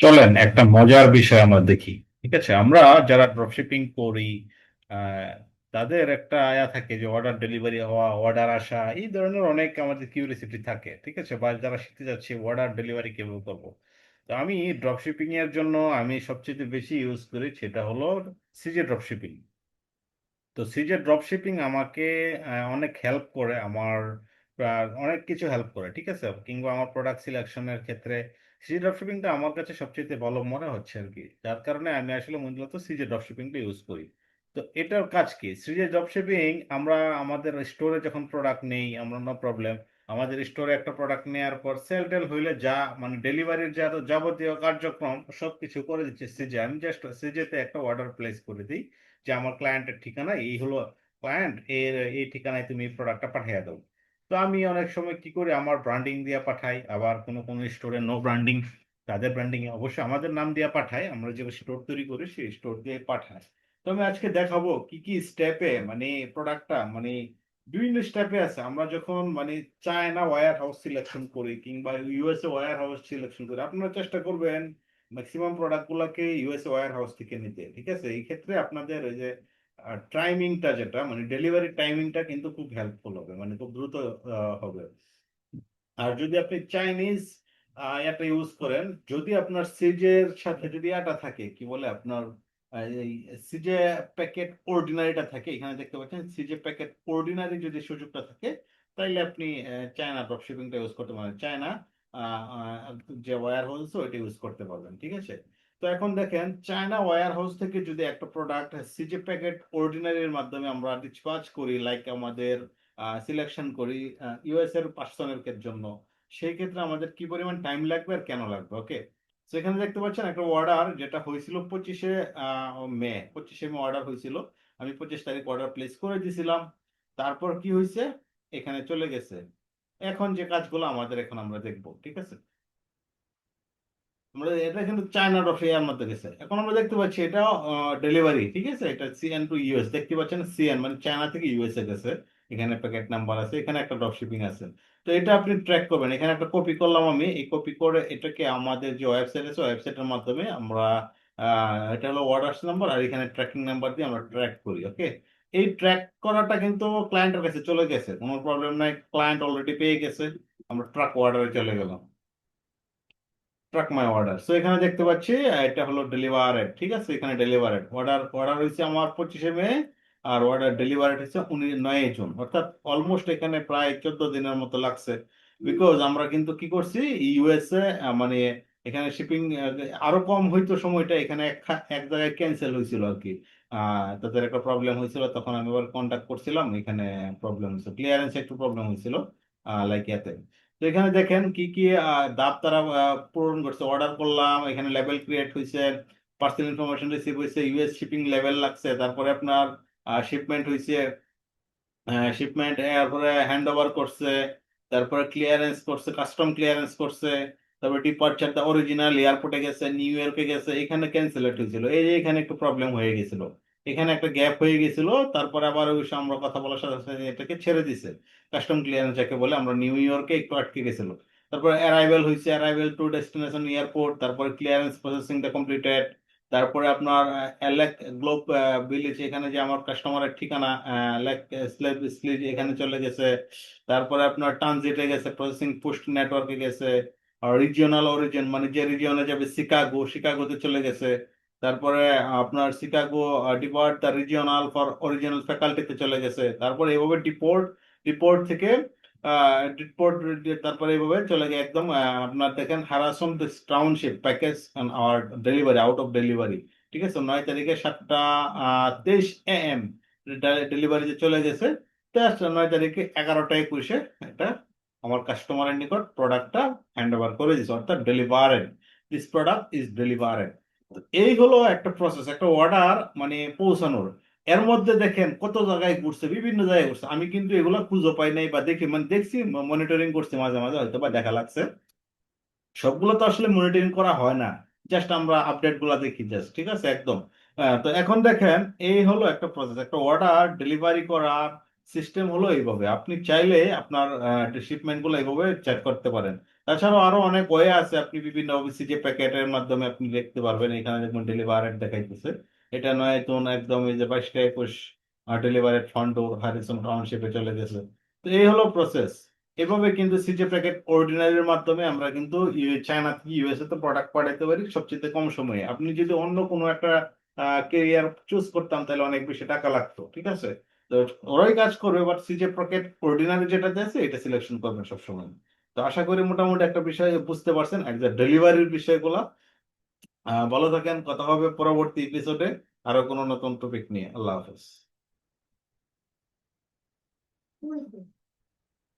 চলেন, একটা মজার বিষয় আমরা দেখি, ঠিক আছে? আমরা যারা ড্রপশিপিং করি তাদের একটা আয়া থাকে যে অর্ডার ডেলিভারি হওয়া অর্ডার আসা, এই ধরনের অনেক আমাদের কিউরিসিটি থাকে, ঠিক আছে? বা যারা শিখতে যাচ্ছে অর্ডার ডেলিভারি কীভাবে করব? তো আমি ড্রপশিপিং এর জন্য আমি সবচেয়ে বেশি ইউজ করি সেটা হলো সিজে ড্রপশিপিং তো সিজে ড্রপশিপিং আমাকে অনেক হেল্প করে আমার অনেক কিছু হেল্প করে, ঠিক আছে? কিংবা আমার প্রোডাক্ট সিলেকশনের ক্ষেত্রে সিজি ড্রপশিপিংটা আমার কাছে সবচেয়ে ভালো মনে হচ্ছে আর কি। যার কারণে আমি আসলে মূলত সিজে ড্রপশিপিংটা ইউজ করি। তো এটার কাজ কি? সিজে ড্রপশিপিং আমরা আমাদের স্টোরে যখন প্রোডাক্ট নেই, আমরা নো প্রবলেম আমাদের স্টোরে একটা প্রোডাক্ট নেওয়ার পর সেল টেল হইলে যা মানে ডেলিভারির যা যাবতীয় কার্যক্রম সব কিছু করে দিচ্ছে সিজে আমি জাস্ট সিজেতে একটা অর্ডার প্লেস করে দিই যে আমার ক্লায়েন্টের ঠিকানা এই হলো ক্লায়েন্ট এর এই ঠিকানায় তুমি প্রোডাক্টটা পাঠিয়ে দাও। তো আমি অনেক সময় কি করি, আমার ব্র্যান্ডিং দিয়ে পাঠাই। আবার কোনো কোনো স্টোরে নো ব্র্যান্ডিং তাদের ব্র্যান্ডিং এ অবশ্যই আমাদের নাম দিয়ে পাঠাই। আমরা যে স্টোর তৈরি করি, সেই স্টোর দিয়ে পাঠাই। তো আমি আজকে দেখাবো কি কি স্টেপে মানে প্রোডাক্টটা মানে বিভিন্ন স্টেপে আছে। আমরা যখন মানে চায়না ওয়্যার হাউস সিলেকশন করি কিংবা ইউএসএ ওয়্যার হাউস সিলেকশন করি, আপনারা চেষ্টা করবেন ম্যাক্সিমাম প্রোডাক্ট গুলাকে ইউএসএ ওয়্যার হাউস থেকে নিতে। ঠিক আছে? এই ক্ষেত্রে আপনাদের ওই যে টাইমিংটা যেটা মানে ডেলিভারি টাইমিংটা কিন্তু খুব হেল্পফুল হবে মানে খুব দ্রুত হবে। আর যদি আপনি চাইনিজ এটা ইউজ করেন, যদি আপনার সিজের সাথে যদি এটা থাকে, কি বলে আপনার সিজে প্যাকেট অর্ডিনারিটা থাকে, এখানে দেখতে পাচ্ছেন সিজে প্যাকেট অর্ডিনারি যদি সুযোগটা থাকে, তাইলে আপনি চায়না ড্রপশিপিংটা ইউজ করতে পারেন। চায়না যে ওয়্যার হাউস ওইটা ইউজ করতে পারবেন, ঠিক আছে? তো এখন দেখেন চায়না ওয়ার হাউস থেকে যদি একটা প্রোডাক্ট সিজে প্যাকেট অর্ডিনারির মাধ্যমে আমরা ডিসপাচ করি লাইক আমাদের সিলেকশন করি ইউএস এর পার্সনের জন্য, সেই ক্ষেত্রে আমাদের কি পরিমাণ টাইম লাগবে আর কেন লাগবে? ওকে সেখানে দেখতে পাচ্ছেন একটা অর্ডার যেটা হয়েছিল পঁচিশে মে পঁচিশে মে অর্ডার হয়েছিল। আমি পঁচিশ তারিখ অর্ডার প্লেস করে দিয়েছিলাম তারপর কি হয়েছে? এখানে চলে গেছে। এখন যে কাজগুলো আমাদের এখন আমরা দেখব, ঠিক আছে? আমরা এটা কিন্তু চায়না এর মধ্যে গেছে। এখন আমরা দেখতে পাচ্ছি এটা ডেলিভারি ঠিক আছে? এটা সিএন টু ইউএস দেখতে পাচ্ছেন সিএন মানে চায়না থেকে ইউএস এ গেছে। এখানে প্যাকেট নাম্বার আছে, এখানে একটা ড্রপ শিপিং আছে। তো এটা আপনি ট্র্যাক করবেন। এখানে একটা কপি করলাম আমি। এই কপি করে এটাকে আমাদের যে ওয়েবসাইট আছে ওয়েবসাইটের মাধ্যমে আমরা এটা হলো অর্ডার্স নাম্বার আর এখানে ট্র্যাকিং নাম্বার দিয়ে আমরা ট্র্যাক করি ওকে এই ট্র্যাক করাটা কিন্তু ক্লায়েন্টের কাছে চলে গেছে। কোনো প্রবলেম নাই। ক্লায়েন্ট অলরেডি পেয়ে গেছে। আমরা ট্রাক অর্ডারে চলে গেলাম। ট্রাক মাই অর্ডার সো এখানে দেখতে পাচ্ছি, এটা হলো ডেলিভারেড ঠিক আছে? এখানে ডেলিভারেড অর্ডার অর্ডার হয়েছে আমার পঁচিশে মে, আর অর্ডার ডেলিভারেড হচ্ছে উনি নয় জুন। অর্থাৎ অলমোস্ট এখানে প্রায় চোদ্দ দিনের মতো লাগছে। বিকজ আমরা কিন্তু কি করছি ইউএসএ মানে এখানে শিপিং আরও কম হইতো সময়টা এখানে এক জায়গায় ক্যান্সেল হয়েছিল আর কি। তাদের একটা প্রবলেম হয়েছিল, তখন আমি আবার কন্ট্যাক্ট করছিলাম, এখানে প্রবলেম হয়েছিল ক্লিয়ারেন্স একটু প্রবলেম হয়েছিল লাইক ইয়াতে। তো এখানে দেখেন কি কি ধাপ তারা পূরণ করছে। অর্ডার করলাম, এখানে লেভেল ক্রিয়েট হয়েছে পার্সেল ইনফরমেশন রিসিভ হয়েছে ইউএস শিপিং লেভেল লাগছে, তারপরে আপনার শিপমেন্ট হয়েছে শিপমেন্ট এরপরে হ্যান্ড ওভার করছে, তারপরে ক্লিয়ারেন্স করছে কাস্টম ক্লিয়ারেন্স করছে, তারপরে ডিপার্চার অরিজিনাল এয়ারপোর্টে গেছে নিউ ইয়র্কে গেছে, এখানে ক্যান্সেলেট হয়েছিল এই যে এখানে একটু প্রবলেম হয়ে গেছিল। এখানে একটা গ্যাপ হয়ে গেছিল, তারপরে আবার ওই আমরা কথা বলার সাথে সাথে এটাকে ছেড়ে দিছে। কাস্টম ক্লিয়ারেন্স যাকে বলে আমরা নিউ ইয়র্কে একটু আটকে গেছিল। তারপরে অ্যারাইভেল হয়েছে অ্যারাইভেল টু ডেস্টিনেশন এয়ারপোর্ট তারপরে ক্লিয়ারেন্স প্রসেসিংটা কমপ্লিটেড তারপরে আপনার এলেক গ্লোব ভিলেজ এখানে যে আমার কাস্টমারের ঠিকানা লেক স্লিপ এখানে চলে গেছে। তারপরে আপনার ট্রানজিটে গেছে প্রসেসিং পোস্ট নেটওয়ার্কে গেছে। রিজিওনাল অরিজিন মানে যে রিজিয়নে যাবে শিকাগো শিকাগোতে চলে গেছে। তারপরে আপনার Chicago depart the regional for original ফ্যাকাল্টিতে চলে গেছে। তারপরে এভাবে ডিপোর্ট ডিপোর্ট থেকে ডিপোর্ট তারপরে এইভাবে চলে গিয়ে একদম আপনার দেখেন হারাসন দিস টাউনশিপ প্যাকেজ আর ডেলিভারি আউট অফ ডেলিভারি ঠিক আছে? নয় তারিখে সাতটা তেইশ এ এম ডেলিভারিতে চলে গেছে নয় তারিখে এগারোটা একুশে এটা আমার কাস্টমারের নিকট প্রোডাক্টটা হ্যান্ড ওভার করে দিচ্ছে অর্থাৎ delivered this product is delivered এই হলো একটা প্রসেস একটা অর্ডার মানে পৌঁছানোর। এর মধ্যে দেখেন কত জায়গায় ঘুরছে, বিভিন্ন জায়গায় ঘুরছে। আমি কিন্তু এগুলো খুঁজে পাই নাই বা দেখি মানে দেখছি মনিটরিং করছি মাঝে মাঝে, হয়তো বা দেখা লাগছে। সবগুলো তো আসলে মনিটরিং করা হয় না। জাস্ট আমরা আপডেটগুলা দেখি জাস্ট ঠিক আছে, একদম। তো এখন দেখেন, এই হলো একটা প্রসেস একটা অর্ডার ডেলিভারি করা সিস্টেম হলো এইভাবে। আপনি চাইলে আপনার শিপমেন্টগুলো এইভাবে চেক করতে পারেন। তাছাড়াও আরও অনেক ওয়ে আছে। আপনি বিভিন্ন অফিসে যে প্যাকেটের মাধ্যমে আপনি দেখতে পারবেন। এখানে দেখুন ডেলিভারেড দেখাইতেছে। এটা নয়, তো একদম এই যে বাইশটা একুশ ডেলিভারেড ফন্ড হ্যারিসন টাউনশিপে চলে গেছে। তো এই হলো প্রসেস এভাবে কিন্তু সিজে প্যাকেট অর্ডিনারির মাধ্যমে আমরা কিন্তু চায়না থেকে ইউএসএ তে প্রোডাক্ট পাঠাতে পারি সবচেয়ে কম সময়ে। আপনি যদি অন্য কোনো একটা কেরিয়ার চুজ করতাম তাহলে অনেক বেশি টাকা লাগতো, ঠিক আছে? ওরাই কাজ করবে বাট সিজে প্রকেট অর্ডিনারি যেটা দিয়েছে এটা সিলেকশন করবেন সবসময়। তো আশা করি মোটামুটি একটা বিষয় বুঝতে পারছেন একদম ডেলিভারির বিষয়গুলো ভালো থাকেন, কথা হবে পরবর্তী এপিসোডে আরও কোনো নতুন টপিক নিয়ে। আল্লাহ হাফেজ।